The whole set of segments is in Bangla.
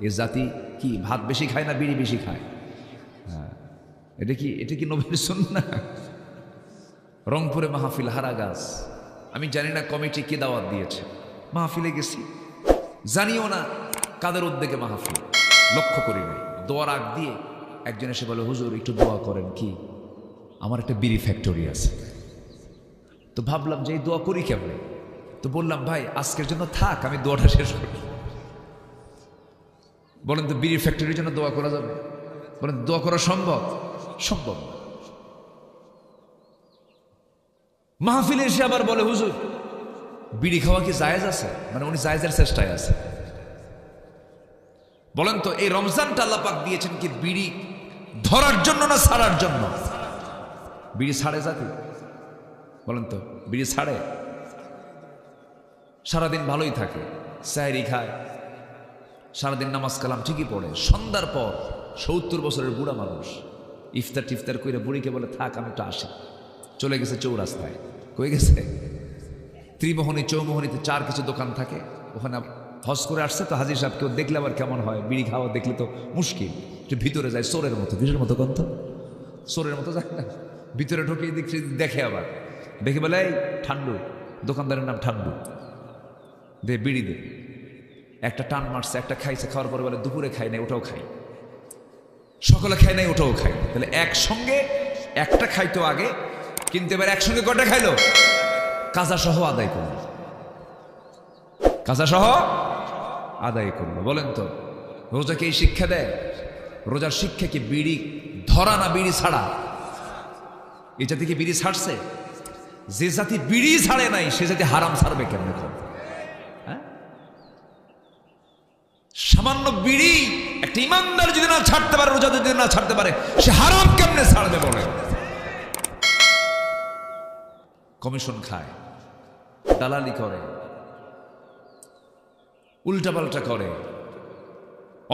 এ জাতি কি ভাত বেশি খায় না বিড়ি বেশি খায়? হ্যাঁ। এটা কি এটা কি নবীর না রংপুরে মাহফিল হারা গাছ। আমি জানি না কমিটি কে দাওয়াত দিয়েছে। মাহফিলে গেছি। জানিও না কাদের উদ্যোগে মাহফিল। লক্ষ্য করি নাই। দোয়ার আগ দিয়ে একজন এসে বলে, হুজুর, একটু দোয়া করেন কি? আমার একটা বিড়ি ফ্যাক্টরি আছে। তো ভাবলাম যে এই দোয়া করি কেমন? তো বললাম, ভাই, আজকের জন্য থাক, আমি দোয়াটা শেষ করি বলেন তো বিড়ি ফ্যাক্টরির জন্য দোয়া করা যাবে? বলেন, দোয়া করা সম্ভব? সম্ভব। মাহফিলে এসে আবার বলে, হুজুর, বিড়ি খাওয়া কি জায়েজ আছে? মানে উনি জায়েজের চেষ্টায় আছে। বলেন তো, এই রমজানটা আল্লাহ পাক দিয়েছেন কি বিড়ি ধরার জন্য না ছাড়ার জন্য? বিড়ি ছাড়ে জাতি। বলেন তো, বিড়ি ছাড়ে? সারাদিন ভালোই থাকে স্যারি খায় সারাদিন নামাজ কালাম ঠিকই পড়ে। সন্ধ্যার পর সত্তর বছরের বুড়া মানুষ ইফতার টিফতার করে বুড়িকে বলে, থাক, আমি একটু আসি। চলে গেছে চৌরাস্তায়। কয়ে গেছে? ত্রিমোহনী চৌমোহনীতে চার কিছু দোকান থাকে। ওখানে হজ করে আসছে তো হাজির সাহেব কেউ দেখলে আবার কেমন হয়? বিড়ি খাওয়া দেখলে তো মুশকিল। যে ভিতরে যায় সোরের মতো। কিসের মতো কন্ত সোরের মতো যায় না। ভিতরে ঢুকিয়ে দেখছে দেখে আবার। দেখে বলে, এই, ঠান্ডু। দোকানদারের নাম ঠান্ডু। দে, বিড়ি দে। একটা টান মারছে, একটা খাইছে, খাওয়ার পরে বলে, দুপুরে খাই নাই, ওটাও খাই। সকালে খাই নাই, ওটাও খাই তাহলে একসঙ্গে একটা খাইতো আগে, কিন্তু এবার একসঙ্গে কটা খাইলো? কাজা সহ আদায় করল। কাজা সহ আদায় করল। বলেন তো রোজাকে এই শিক্ষা দেয়? রোজার শিক্ষা কি বিড়ি ধরা না বিড়ি ছাড়া? এই জাতি কি বিড়ি ছাড়ছে? যে জাতি বিড়ি ছাড়ে নাই, সে জাতি হারাম ছাড়বে কেমনে করে হ্যাঁ সামান্য বিড়ি একটা ইমানদার যদি না ছাড়তে পারে, রোজা যদি না ছাড়তে পারে, সে হারাম কেমনে ছাড়বে বলে? কমিশন খায়, দালালি করে, উল্টাপাল্টা করে।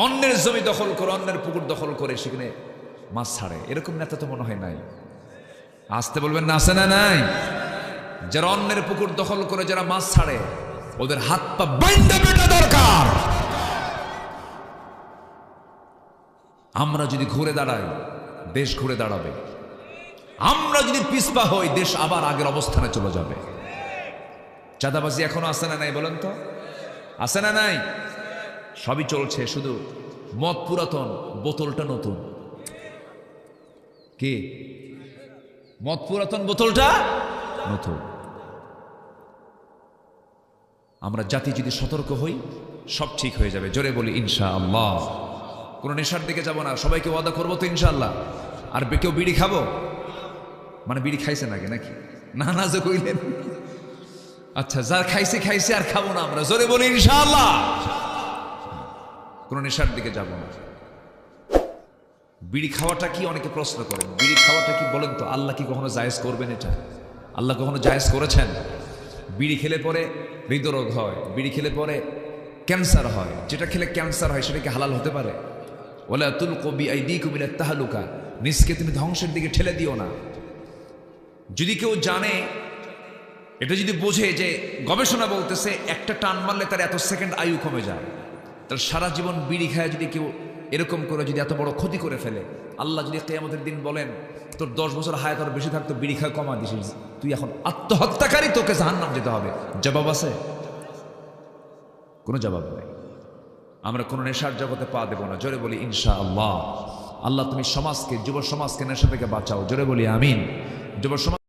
অন্যের জমি দখল করে, অন্যের পুকুর দখল করে, সেখানে মাছ ছাড়ে। এরকম নেতা তো মনে হয় নাই। আসতে বলবেন না, আছে না নাই? যারা অন্যের পুকুর দখল করে, যারা মাছ ছাড়ে, ওদের হাত পা বাইন্দা বেটা দরকার। আমরা যদি ঘুরে দাঁড়াই, দেশ ঘুরে দাঁড়াবে। আমরা যদি পিসপা হই, দেশ আবার আগের অবস্থানে চলে যাবে। চাঁদাবাজি এখনও আছে না নাই বলেন তো? আছে না নাই? সবই চলছে, শুধু মদ পুরাতন, বোতলটা নতুন। কি? মদ পুরাতন, বোতলটা নতুন। আমরা জাতি যদি সতর্ক হই, সব ঠিক হয়ে যাবে। জোরে বলি ইনশা আল্লাহ কোনো নেশার দিকে যাব না, সবাইকে ওয়াদা করব তো ইনশাল্লাহ আর কেউ বিড়ি খাব? মানে বিড়ি খাইছে নাকি নাকি? না না যে কইলেন। আচ্ছা যার খাইছে খাইছে, আর খাব না আমরা। জোরে বলি ইনশাল্লাহ কোনো নেশার দিকে যাব না। বিড়ি খাওয়াটা কি অনেকে প্রশ্ন করেন। বিড়ি খাওয়াটা কি বলেন তো, আল্লাহ কি কখনো জায়েজ করবেন এটা? আল্লাহ কখনো জায়েজ করেছেন? বিড়ি খেলে পরে হৃদরোগ হয়, বিড়ি খেলে পরে ক্যান্সার হয়। যেটা খেলে ক্যান্সার হয়, সেটা কি হালাল হতে পারে? ওলা তুল কবি আই দি কুমিলা তাহালুকা। নিজকে তুমি ধ্বংসের দিকে ঠেলে দিও না। যদি কেউ জানে, এটা যদি বোঝে যে গবেষণা বলতেছে, একটা টান মারলে তার এত সেকেন্ড আয়ু কমে যায়। তার সারা জীবন বিড়ি খায় যদি কেউ এরকম করে, যদি এত বড় ক্ষতি করে ফেলে। আল্লাহ যদি কেয়ামতের দিন বলেন, তোর দশ বছর হায়াত আরও বেশি থাকতো, বিড়ি খায় কমা দিছিস। তুই এখন আত্মহত্যাকারী, তোকে জাহান্নাম যেতে হবে। জবাব আছে? কোনো জবাব নেই। আমরা কোনো নেশার জগতে পা দেবো না। জোরে বলি ইনশা আল্লাহ আল্লাহ তুমি সমাজকে যুব সমাজকে নেশা থেকে বাঁচাও। জোরে বলি, আমিন। যুব সমাজ